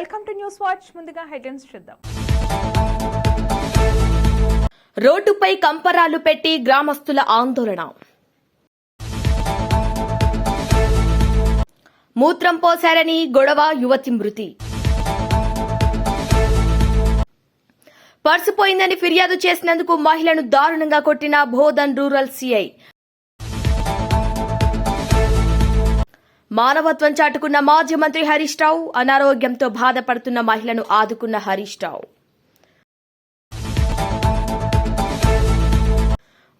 Welcome to news watch. ముందుగా headlines చూద్దాం. రోడ్డుపై కంపరాలు పెట్టి గ్రామస్తుల ఆందోళన. మూత్రం పోశారని గొడవ యువతి మృతి. పర్సు పోయిందని ఫిర్యాదు చేసినందుకు మహిళను దారుణంగా కొట్టిన బోధన్ రూరల్ సీఐ. మానవత్వం చాటుకున్న మాజీ మంత్రి హరీష్ రావు అనారోగ్యంతో బాధపడుతున్న మహిళను ఆదుకున్న హరీష్ రావు.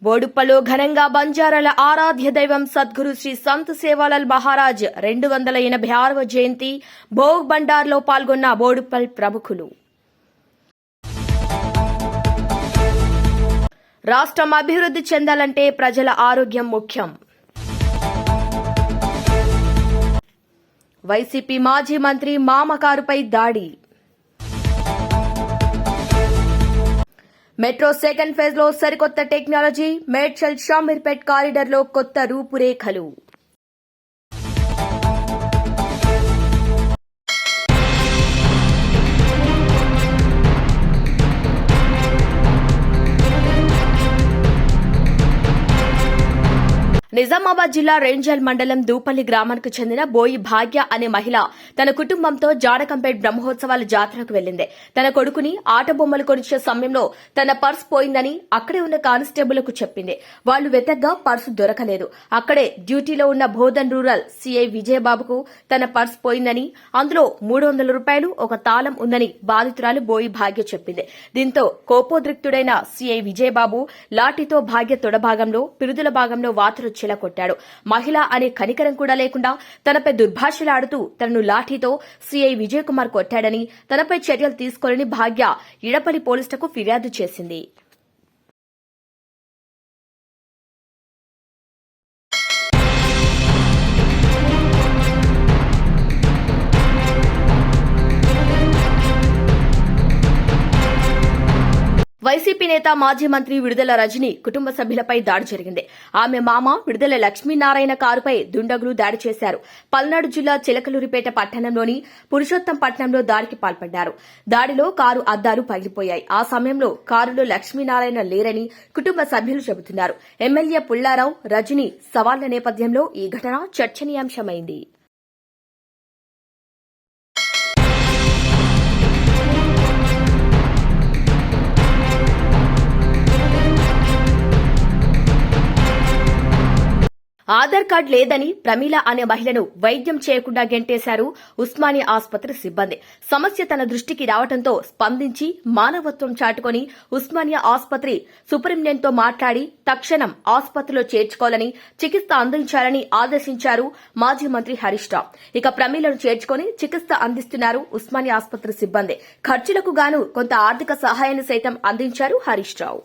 బోడుప్పలో ఘనంగా బంజారాల ఆరాధ్య దైవం సద్గురు శ్రీ సంత్ సేవాలాల్ మహారాజ్ రెండు వందల ఎనభై ఆరవ జయంతి భోగ్ బండార్లో పాల్గొన్న బోడుప్పల్ ప్రముఖులు. రాష్ట్రం అభివృద్ధి చెందాలంటే ప్రజల ఆరోగ్యం ముఖ్యం. వైసీపీ మాజీ మంత్రి మామకారుపై దాడి. మెట్రో సెకండ్ ఫేజ్లో సరికొత్త టెక్నాలజీ మేడ్చల్ షామీర్పేట్ కారిడర్లో కొత్త రూపురేఖలు. నిజామాబాద్ జిల్లా రేంజల్ మండలం దూపల్లి గ్రామానికి చెందిన బోయి భాగ్య అనే మహిళ తన కుటుంబంతో జాడకంపేట్ బ్రహ్మోత్సవాల జాతరకు వెళ్ళింది తన కొడుకుని ఆట బొమ్మలు కొనిచ్చే సమయంలో తన పర్స్ పోయిందని అక్కడే ఉన్న కానిస్టేబుల్కు చెప్పింది. వాళ్ళు వెతగ్గా పర్సు దొరకలేదు. అక్కడే డ్యూటీలో ఉన్న బోధన్ రూరల్ సీఐ విజయబాబుకు తన పర్స్ పోయిందని అందులో మూడు వందల రూపాయలు ఒక తాళం ఉందని బాధితురాలు బోయి భాగ్య చెప్పింది. దీంతో కోపోద్రిక్తుడైన సీఐ విజయబాబు లాఠీతో భాగ్య తొడభాగంలో పిరుదుల భాగంలో వాతరొచ్చేలా కొట్టాడు. మహిళ అనే కనికరం కూడా లేకుండా తనపై దుర్భాషలాడుతూ తనను లాఠీతో సీఐ విజయ్ కుమార్ కొట్టాడని తనపై చర్యలు తీసుకోలేని భాగ్య ఇడపల్లి పోలీసులకు ఫిర్యాదు చేసింది. వైసీపీ నేత మాజీ మంత్రి విడుదల రజని కుటుంబ సభ్యులపై దాడి జరిగింది. ఆమె మామ విడుదల లక్ష్మీనారాయణ కారుపై దుండగులు దాడి చేశారు. పల్నాడు జిల్లా చిలకలూరిపేట పట్టణంలోని పురుషోత్తం పట్టణంలో దాడికి పాల్పడ్డారు. దాడిలో కారు అద్దాలు పగిలిపోయాయి. ఆ సమయంలో కారులో లక్ష్మీనారాయణ లేరని కుటుంబ సభ్యులు చెబుతున్నారు. ఎమ్మెల్యే పుల్లారావు రజని సవాళ్ళ నేపథ్యంలో ఈ ఘటన చర్చనీయాంశమైంది. ఆధార్ కార్డు లేదని ప్రమీల అనే మహిళను వైద్యం చేయకుండా గెంటేశారు ఉస్మానియా ఆసుపత్రి సిబ్బంది. సమస్య తన దృష్టికి రావడంతో స్పందించి మానవత్వం చాటుకొని ఉస్మానియా ఆసుపత్రి సూపరింటెండెంట్తో మాట్లాడి తక్షణం ఆసుపత్రిలో చేర్చుకోవాలని చికిత్స అందించాలని ఆదేశించారు మాజీ మంత్రి హరీష్ రావు. ఇక ప్రమీలను చేర్చుకొని చికిత్స అందిస్తున్నారు ఉస్మానియా ఆసుపత్రి సిబ్బంది. ఖర్చులకు గాను కొంత ఆర్థిక సహాయాన్ని సైతం అందించారు హరీష్ రావు.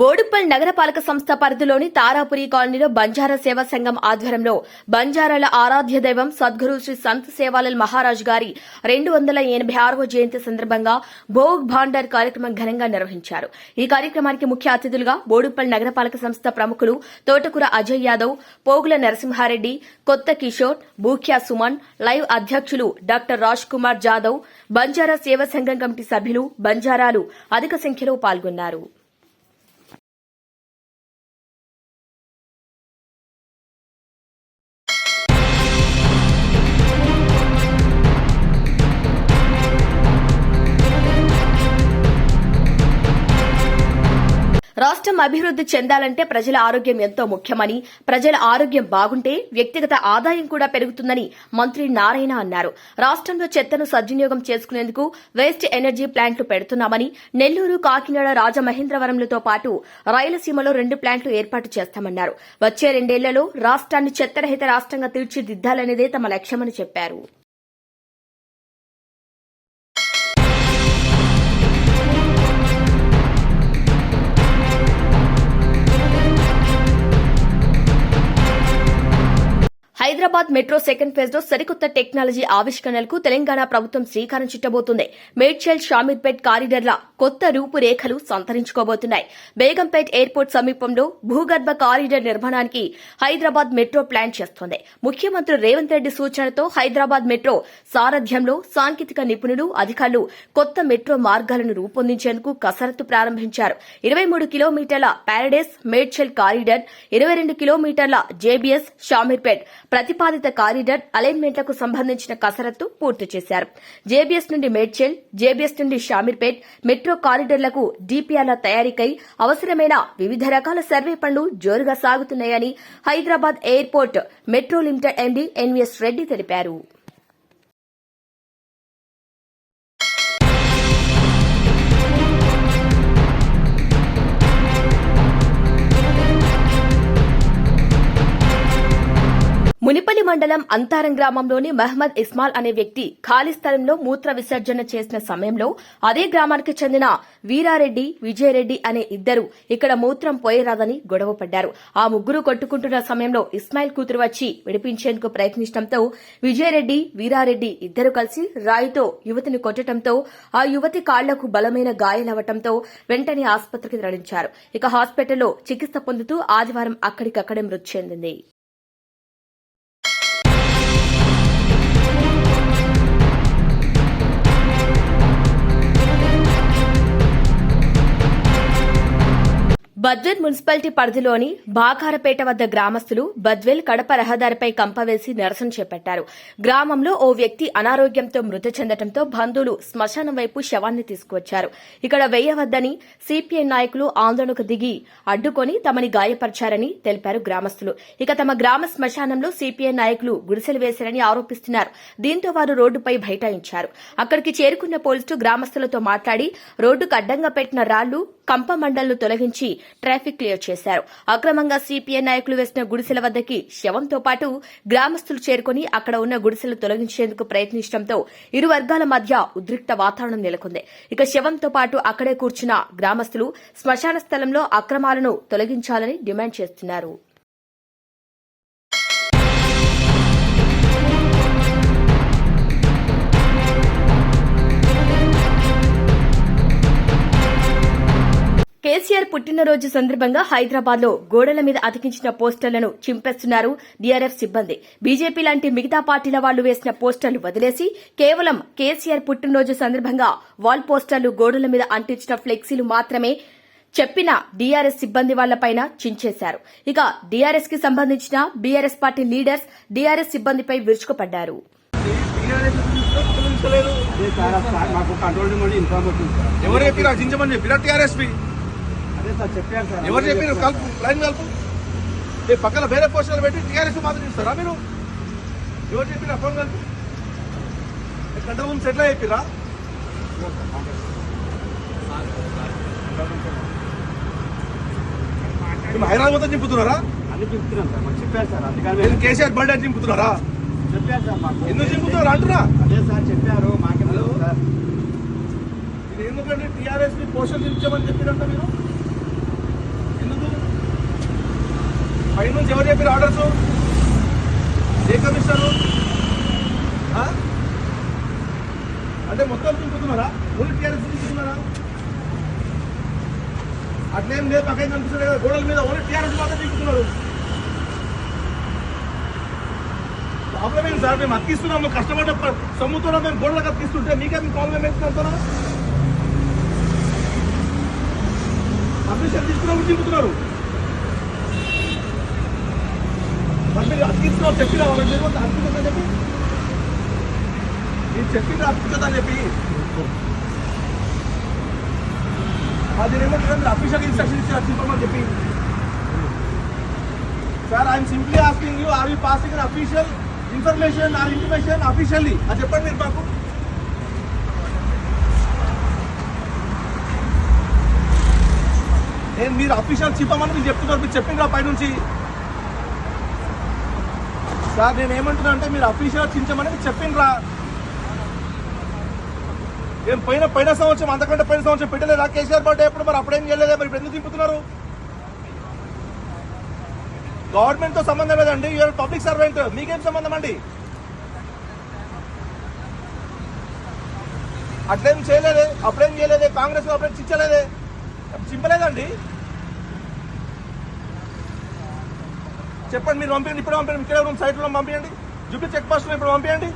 బోడుప్పల్ నగరపాలక సంస్థ పరిధిలోని తారాపురి కాలనీలో బంజారా సేవా సంఘం ఆధ్వర్యంలో బంజారాల ఆరాధ్య దైవం సద్గురు శ్రీ సంత్ సేవాలల్ మహారాజ్ గారి రెండు వందల ఎనభై ఆరవ జయంతి సందర్భంగా భోగ్ భాండార్ కార్యక్రమం ఘనంగా నిర్వహించారు. ఈ కార్యక్రమానికి ముఖ్య అతిథులుగా బోడుప్పల్ నగరపాలక సంస్థ ప్రముఖులు తోటకూర అజయ్ యాదవ్ పోగుల నరసింహారెడ్డి కొత్త కిషోర్ బూఖ్యా సుమన్ లైవ్ అధ్యక్షులు డాక్టర్ రాజ్ కుమార్ జాదవ్ బంజారా సేవా సంఘం కమిటీ సభ్యులు బంజారాలు అధిక సంఖ్యలో పాల్గొన్నారు. రాష్ట్రం అభివృద్ధి చెందాలంటే ప్రజల ఆరోగ్యం ఎంతో ముఖ్యమని ప్రజల ఆరోగ్యం బాగుంటే వ్యక్తిగత ఆదాయం కూడా పెరుగుతుందని మంత్రి నారాయణ అన్నారు. రాష్ట్రంలో చెత్తను సద్వినియోగం చేసుకునేందుకు వేస్ట్ ఎనర్జీ ప్లాంట్లు పెడుతున్నామని నెల్లూరు కాకినాడ రాజమహేంద్రవరంలతో పాటు రాయలసీమలో రెండు ప్లాంట్లు ఏర్పాటు చేస్తామన్నారు. వచ్చే రెండేళ్ళలో రాష్ట్రాన్ని చెత్తరహిత రాష్ట్రంగా తీర్చిదిద్దాలనేదే తమ లక్ష్యమని చెప్పారు. హైదరాబాద్ మెట్రో సెకండ్ ఫేజ్లో సరికొత్త టెక్నాలజీ ఆవిష్కరణలకు తెలంగాణ ప్రభుత్వం శ్రీకారం చుట్టబోతుంది. మేడ్చల్ షామీర్పేట్ కారిడర్ల కొత్త రూపురేఖలు సంతరించుకోబోతున్నాయి. బేగంపేట్ ఎయిర్పోర్ట్ సమీపంలో భూగర్భ కారిడార్ నిర్మాణానికి హైదరాబాద్ మెట్రో ప్లాన్ చేస్తోంది. ముఖ్యమంత్రి రేవంత్ రెడ్డి సూచనతో హైదరాబాద్ మెట్రో సారథ్యంలో సాంకేతిక నిపుణులు అధికారులు కొత్త మెట్రో మార్గాలను రూపొందించేందుకు కసరత్తు ప్రారంభించారు. ఇరవై మూడు కిలోమీటర్ల ప్యారడైస్ మేడ్చల్ కారిడార్ ఇరవై రెండు కిలోమీటర్ల జేబీఎస్ షామీర్పేట్ ప్రతిపాదిత కారిడార్ అలైన్మెంట్లకు సంబంధించిన కసరత్తు పూర్తి చేశారు. జేబీఎస్ నుండి మేడ్చల్ జేబీఎస్ నుండి షామీర్పేట్ మెట్రో కారిడార్లకు డీపీఆర్ల తయారీకై అవసరమైన వివిధ రకాల సర్వే పనులు జోరుగా సాగుతున్నాయని Hyderabad airport metro limited MD NVS Reddy తెలిపారు. మునిపల్లి మండలం అంతారం గ్రామంలోని మహమ్మద్ ఇస్మాల్ అనే వ్యక్తి ఖాళీ స్థలంలో మూత్ర విసర్జన చేసిన సమయంలో అదే గ్రామానికి చెందిన వీరారెడ్డి విజయరెడ్డి అనే ఇద్దరు ఇక్కడ మూత్రం పోయరాదని గొడవ పడ్డారు. ఆ ముగ్గురు కొట్టుకుంటున్న సమయంలో ఇస్మాయిల్ కూతురు వచ్చి విడిపించేందుకు ప్రయత్నించడంతో విజయరెడ్డి వీరారెడ్డి ఇద్దరు కలిసి రాయితో యువతిని కొట్టడంతో ఆ యువతి కాళ్ళకు బలమైన గాయాలవటంతో వెంటనే ఆసుపత్రికి తరలించారు. ఇక హాస్పిటల్లో చికిత్స పొందుతూ ఆదివారం అక్కడికక్కడే మృతి చెందింది. బద్వేల్ మున్సిపాలిటీ పరిధిలోని బాకారపేట వద్ద గ్రామస్తులు బద్వేల్ కడప రహదారిపై కంపవేసి నిరసన చేపట్టారు. గ్రామంలో ఓ వ్యక్తి అనారోగ్యంతో మృతి చెందడంతో బంధువులు శ్మశానం వైపు శవాన్ని తీసుకువచ్చారు. ఇక్కడ వేయవద్దని సిపిఐ నాయకులు ఆందోళనకు దిగి అడ్డుకొని తమని గాయపరిచారని తెలిపారు గ్రామస్తులు. ఇక తమ గ్రామ శ్మశానంలో సిపిఐ నాయకులు గుడిసెలు వేశారని ఆరోపిస్తున్నారు. దీంతో వారు రోడ్డుపై బైఠాయించారు అక్కడికి చేరుకున్న పోలీసులు గ్రామస్తులతో మాట్లాడి రోడ్డుకు అడ్డంగా పెట్టిన రాళ్ళు కంప మండలను తొలగించి ట్రాఫిక్ క్లియర్ చేశారు. అక్రమంగా సిపిఐ నాయకులు వేసిన గుడిసెల వద్దకి శవంతో పాటు గ్రామస్తులు చేరుకుని అక్కడ ఉన్న గుడిసెలు తొలగించేందుకు ప్రయత్నించడంతో ఇరు వర్గాల మధ్య ఉద్రిక్త వాతావరణం నెలకొంది. ఇక శవంతో పాటు అక్కడే కూర్చున్న గ్రామస్తులు శ్మశాన స్థలంలో అక్రమాలను తొలగించాలని డిమాండ్ చేస్తున్నారు. కేసీఆర్ పుట్టినరోజు సందర్భంగా హైదరాబాద్లో గోడల మీద అతికించిన పోస్టర్లను చింపేస్తున్నారు డీఆర్ఎఫ్ సిబ్బంది. బీజేపీ లాంటి మిగతా పార్టీల వాళ్ళు వేసిన పోస్టర్లు వదిలేసి కేవలం కేసీఆర్ పుట్టినరోజు సందర్భంగా వాల్ పోస్టర్లు గోడల మీద అంటించిన ఫ్లెక్సీలు మాత్రమే చెప్పిన డీఆర్ఎస్ సిబ్బంది వాళ్ళపైన చించేశారు. ఇక డీఆర్ఎస్కి సంబంధించిన బీఆర్ఎస్ పార్టీ లీడర్స్ డీఆర్ఎస్ సిబ్బందిపై విరుచుకుపడ్డారు. ఎవరు టీఆర్ఎస్పీ అదే సార్ చెప్పారు సార్ ఎవరు చెప్పారు కలుపు లైన్ కలుపు. ఏ పక్కన వేరే పోస్టర్లు పెట్టి టీఆర్ఎస్ మాత్రం ఇస్తారా మీరు? ఎవరు చెప్పిన ఫోన్ కలుపు. కంట్రోల్ రూమ్ సెటిల్ అయిపోయిరా మేము హైదరాబాద్ మొత్తం చింపుతున్నారా? అన్ని చెప్తున్నాం సార్ మాకు చెప్పారు సార్ అందుకని కేసీఆర్ బర్త్డే చింపుతున్నారా? చెప్పారు సార్ మాకు ఎందుకు చింపుతున్నారు అంటున్నా? అదే సార్ చెప్పారు మాకే సార్ ఇది ఎందుకంటే టీఆర్ఎస్ పోస్టర్ చించమని చెప్పినట్టు మీరు ఎందుకు పై నుంచి ఎవరు చెప్పారు ఆర్డర్స్? ఏ కమిషనరు? అంటే మొత్తం చింపుతున్నారా? Only TRS చింపుతున్నారా? అట్లేం లేదు పక్కన కనిపిస్తుంది కదా గోడల మీద ఓన్లీ టీఆర్ఎస్ మాత్రం చింపుతున్నారు. ప్రాబ్లం ఏంటి సార్? మేము అతికిస్తున్నాము కష్టపడ్డ ప- మేము గోడలకు అతికిస్తుంటే మీకే మీ ప్రాబ్లం ఏంటి అంటారా పర్మిషన్ తీసుకున్నప్పుడు చింపుతున్నారు. మరి మీరు అతికిస్తున్నావు చెప్పినా వాళ్ళకి తెలియదు చెప్పి? మీరు చెప్పిండ్రు అతికిస్తుందా చెప్పి. అది ఏమంటారు మీరు అఫీషియల్ ఇన్స్ట్రక్షన్ ఇచ్చారు చింపమని చెప్పి. Sir I'm simply asking you are you passing official information or intimation officially అది చెప్పండి మీరు మాకు. నేను మీరు అఫీషియల్ చెప్పమని మీరు చెప్తున్నారు మీరు చెప్పిండ్రా పైనుంచి. సార్ నేను ఏమంటున్నా అంటే మీరు అఫీషియల్ చించమనేది మీరు చెప్పిండ్రా. ఏం పైన పైన సంవత్సరం అంతకంటే పైన సంవత్సరం పెట్టలేదా? కేసీఆర్ పార్టీ ఎప్పుడు? మరి అప్పుడేం చేయలేదా? మరి ఇప్పుడు ఎందుకు దింపుతున్నారు గవర్నమెంట్తో సంబంధం లేదండి. యూఆర్ పబ్లిక్ సర్వెంట్ మీకేం సంబంధం అండి? అట్లేం చేయలేదే. అప్పుడేం చేయలేదే? కాంగ్రెస్ అప్పుడేం చించలేదే? చింపలేదండి. చెప్పండి మీరు పంపించండి ఇప్పుడు పంపించండి ఇక్కడ రూమ్ సైట్ పంపించండి జూబ్లీ చెక్ పోస్ట్ ఇప్పుడు పంపించండి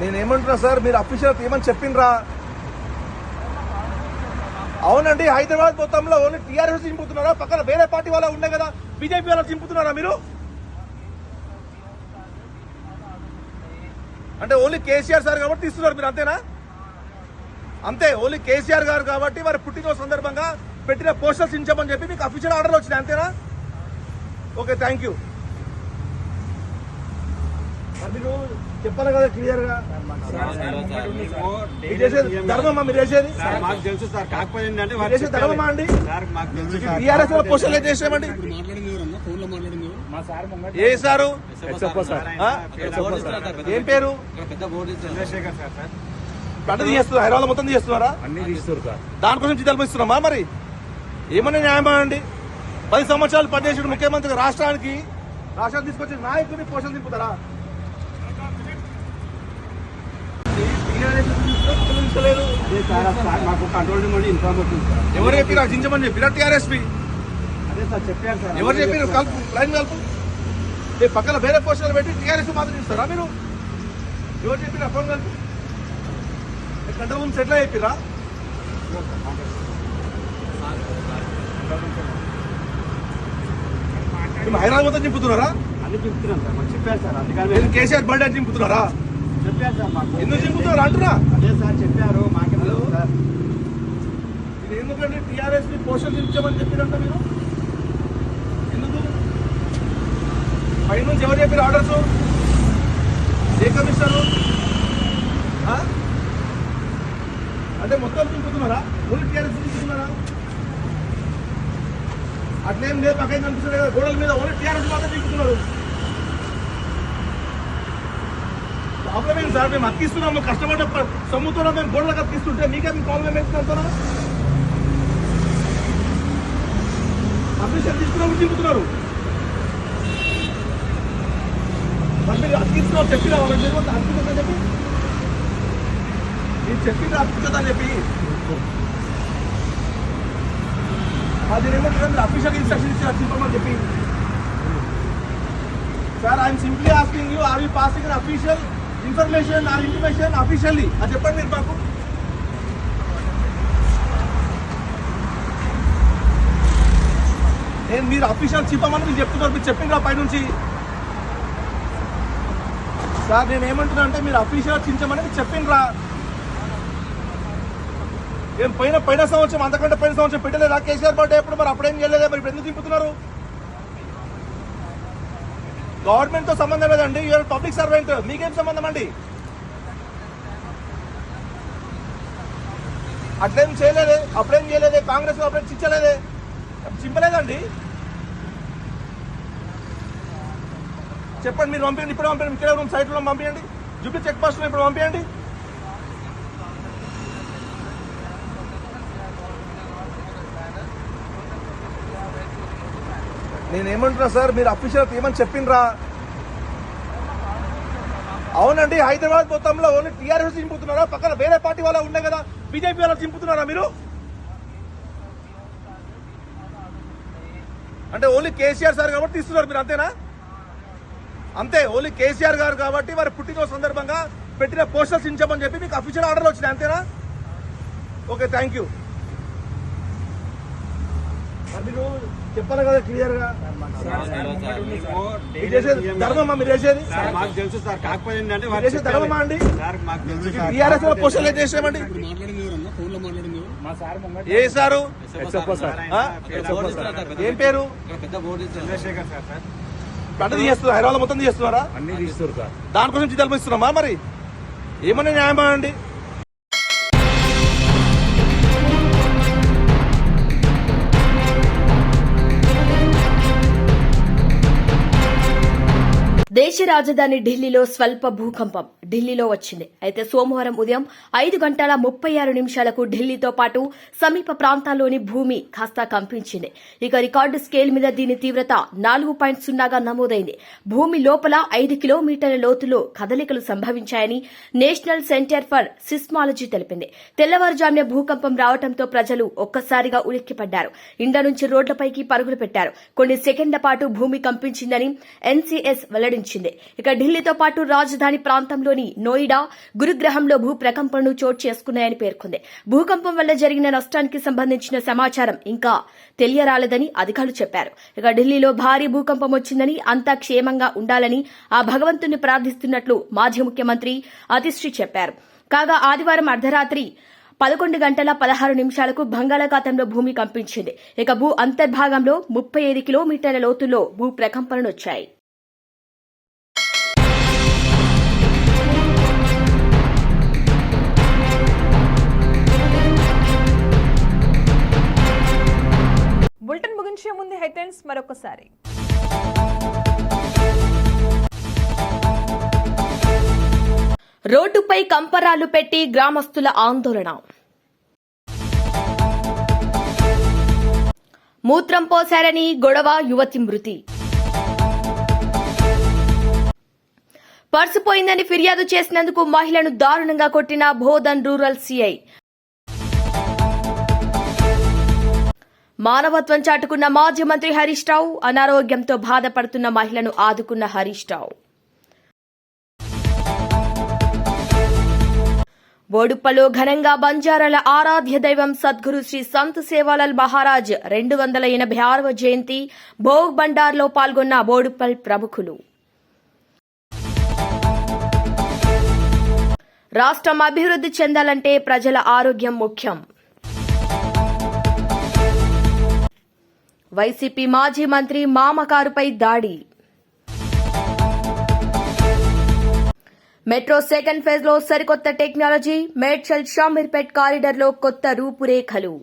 నేను ఏమంటున్నా సార్ మీరు అఫీషియల్ ఏమని చెప్పిండ్రా? అవునండి హైదరాబాద్ మొత్తంలో ఓన్లీ టీఆర్ఎస్ చింపుతున్నారా? పక్కన వేరే పార్టీ వాళ్ళ ఉండే కదా బీజేపీ వాళ్ళ చింపుతున్నారా మీరు? అంటే ఓన్లీ కేసీఆర్ సార్ కాబట్టి తీస్తున్నారు మీరు అంతేనా? అంతే ఓన్లీ కేసీఆర్ గారు కాబట్టి వారి పుట్టినరోజు సందర్భంగా పెట్టిన పోస్టర్స్ ఇచ్చామని చెప్పి మీకు అఫీషియల్ ఆర్డర్లు వచ్చినాయి అంతేనా? ఓకే థ్యాంక్ యూ చెప్పాలి కదా క్లియర్గా. మీరు చేసేది ధర్మమా మీరు చేసేది? సార్ మాకు తెలుసు సార్ కాకపోతే ఏంటంటే మీరు చేసేది ధర్మమా అండి? సార్ మాకు తెలుసు సార్. టీఆర్ఎస్లో పోస్టర్లు ఏం చేసామండి ఏ సారు? పేరు? Chandrashekar sir sir. పంట తీస్తున్నారు హైదరాబాద్ మొత్తం తీస్తున్నారా అన్ని తీస్తారు సార్. దానికోసం చిత్తలు ఇస్తున్నామా మరి? ఏమన్నా న్యాయమా అండి? పది సంవత్సరాలు పనిచేసిన ముఖ్యమంత్రి రాష్ట్రానికి రాష్ట్రానికి తీసుకొచ్చిన నాయకుడిని పోషణ దింపుతారా ఎవరు చెప్పిరా జించమని చెప్పిరా టీఆర్ఎస్పీ అదే సార్ చెప్పారు సార్. ఎవరు చెప్పారు కలుపు లైన్ కలుపు. పక్కన వేరే పోస్టర్లు పెట్టి టీఆర్ఎస్ మాత్రం ఇస్తారా మీరు? ఎవరు చెప్పిరా ఫోన్ కలుపు. కంట్రోల్ రూమ్ సెటిల్ అయిపోయిరా మేము హైదరాబాద్ మొత్తం చింపుతున్నారా? అన్ని చెప్తున్నాం సార్ మాకు చెప్పారు సార్ అందుకని కేసీఆర్ బర్త్డే చింపుతున్నారా? చెప్పారు సార్ మాకు ఎందుకు చింపుతున్నారు అంటున్నా? అదే సార్ చెప్పారు మాకు సార్ ఇది ఎందుకంటే టీఆర్ఎస్ని పోషన్ చించమని చెప్పినంట మీరు? ఎందుకు? పైనుంచి ఎవరు చెప్పారు ఆర్డర్స్? ఏ కమిషనరు? అంటే మొత్తం చింపుతున్నారా ఓన్లీ టీఆర్ఎస్ చింపుతున్నారా అట్లేం లేదు పక్కన కనిపిస్తుంది కదా గోడల మీద ఓన్లీ టీఆర్ఎస్ మాత్రం చింపుతున్నారు ప్రాబ్లం ఏంటి సార్? మేము అక్కిస్తున్నాము కష్టపడ్డ ప- సొమ్ముతో మేము గోడలకు అక్కిస్తుంటే మీకే మీ ప్రాబ్లం ఏంటి అంటున్నా పర్మిషన్ తీసుకున్నప్పుడు చింపుతున్నారు మరి మీరు అతికిస్తున్నావు చెప్పినా వాళ్ళకి తెలియదు చెప్పి మీరు చెప్పి రాపించదని అని చెప్పి. అది ఏమంటారు మీరు అఫీషియల్ ఇన్స్ట్రక్షన్ ఇచ్చి చింపమని చెప్పి. Sir I'm simply asking you are you passing official information or information officially అది చెప్పండి మీరు మాకు. నేను మీరు అఫీషియల్ చెప్పమని మీరు చెప్తున్నారు మీరు చెప్పిండ్రా పైనుంచి సార్ నేను ఏమంటున్నా అంటే మీరు అఫీషియల్ చించమని మీరు చెప్పిండ్రా ఏం పైన పైన సంవత్సరం అంతకంటే పైన సంవత్సరం పెట్టలేదా? కేసీఆర్ పార్టీ ఎప్పుడు మరి అప్పుడేం చేయలేదా? మరి ఇప్పుడు ఎందుకు దింపుతున్నారు గవర్నమెంట్తో సంబంధం లేదండి. యూఆర్ పబ్లిక్ సర్వెంట్ మీకేం సంబంధం అండి? అట్లేం చేయలేదే. అప్పుడేం చేయలేదే? కాంగ్రెస్ అప్పుడేం చించలేదే? చింపలేదండి. చెప్పండి మీరు పంపించండి ఇప్పుడు పంపించండి ఇక్కడ సైట్లో పంపించండి జూబ్లీ చెక్ పోస్ట్లో ఇప్పుడు పంపించండి నేనేమంటున్నా సార్ మీరు అఫీషియల్ ఏమని చెప్పిండ్రా? అవునండి హైదరాబాద్ మొత్తంలో ఓన్లీ టీఆర్ఎస్ చింపుతున్నారా? పక్కన వేరే పార్టీ వాళ్ళ ఉండే కదా బీజేపీ వాళ్ళు చింపుతున్నారా మీరు? అంటే ఓన్లీ కేసీఆర్ సార్ కాబట్టి తీస్తున్నారు మీరు అంతేనా? అంతే ఓన్లీ కేసీఆర్ గారు కాబట్టి వారి పుట్టినరోజు సందర్భంగా పెట్టిన పోస్టర్స్ ఇచ్చామని చెప్పి మీకు అఫీషియల్ ఆర్డర్ వచ్చినాయి అంతేనా? Okay thank you. మీరు చెప్పాలి కదా క్లియర్గా ధర్మమా? మీరు చేసేది? సార్ మాకు తెలుసు సార్. కాకపోతే ఏంటంటే మీరు చేసేది ధర్మమా అండి? సార్ మాకు తెలుసు సార్. టీఆర్ఎస్లో ఏం చేసామండి సార్ ఏ సారు? పేరు? Chandrashekar sir sir. పంట తీస్తున్నారు హైదరాబాద్ మొత్తం తీస్తున్నారా. అన్ని తీస్తారు సార్. దానికోసం చిత్తలు ఇస్తున్నామా మరి? ఏమన్నా న్యాయమా అండి? దేశ రాజధాని ఢిల్లీలో స్వల్ప భూకంపం ఢిల్లీలో వచ్చింది. అయితే సోమవారం ఉదయం ఐదు గంటల ముప్పై ఆరు నిమిషాలకు ఢిల్లీతో పాటు సమీప ప్రాంతాల్లోని భూమి కాస్త కంపించింది. ఇక రికార్డు స్కేల్ మీద దీని తీవ్రత నాలుగు పాయింట్ సున్నాగా నమోదైంది. భూమి లోపల ఐదు కిలోమీటర్ల లోతులో కదలికలు సంభవించాయని నేషనల్ సెంటర్ ఫర్ సిస్మాలజీ తెలిపింది. తెల్లవారుజామున భూకంపం రావడంతో ప్రజలు ఒక్కసారిగా ఉలిక్కిపడ్డారు. ఇండ్ల నుంచి రోడ్లపైకి పరుగులు పెట్టారు. కొన్ని సెకండ్ల పాటు భూమి కంపించిందని ఎన్సీఎస్ వెల్లడించింది. ఇక ఢిల్లీతో పాటు రాజధాని ప్రాంతంలోని నోయిడా గురుగ్రహంలో భూ ప్రకంపనలు చోటు చేసుకున్నాయని పేర్కొంది. భూకంపం వల్ల జరిగిన నష్టానికి సంబంధించిన సమాచారం ఇంకా తెలియరాలేదని అధికారులు చెప్పారు. ఇక ఢిల్లీలో భారీ భూకంపం వచ్చిందని అంతా క్షేమంగా ఉండాలని ఆ భగవంతుని ప్రార్థిస్తున్నట్లు మాజీ ముఖ్యమంత్రి అతిశ్రీ చెప్పారు. కాగా ఆదివారం అర్ధరాత్రి పదకొండు గంటల పదహారు నిమిషాలకు బంగాళాఖాతంలో భూమి కంపించింది. ఇక భూ అంతర్భాగంలో ముప్పై ఐదు కిలోమీటర్ల లోతులో భూ ప్రకంపనలు వచ్చాయి హెడ్లైన్స్ మరొకసారి. రోడ్డుపై కంపరాలు పెట్టి గ్రామస్తుల ఆందోళన. మూత్రం పోశారని గొడవ యువతి మృతి. పర్సు పోయిందని ఫిర్యాదు చేసినందుకు మహిళను దారుణంగా కొట్టిన బోధన్ రూరల్ సీఐ. మానవత్వం చాటుకున్న మాజీ మంత్రి హరీష్ రావు అనారోగ్యంతో బాధపడుతున్న మహిళను ఆదుకున్న హరీష్ రావు. బోడుప్పలో ఘనంగా బంజారాల ఆరాధ్య దైవం సద్గురు శ్రీ సంత్ సేవాలాల్ మహారాజ్ రెండు వందల ఎనభై ఆరవ జయంతి భోగ్ బండార్లో పాల్గొన్న బోడుప్పల్ ప్రముఖులు. రాష్ట్రం అభివృద్ధి చెందాలంటే ప్రజల ఆరోగ్యం ముఖ్యం. వైసీపీ మాజీ మంత్రి మామకారుపై దాడి. మెట్రో సెకండ్ ఫేజ్లో సరికొత్త టెక్నాలజీ మేడ్చల్ షామీర్పేట్ కారిడర్లో కొత్త రూపురేఖలు.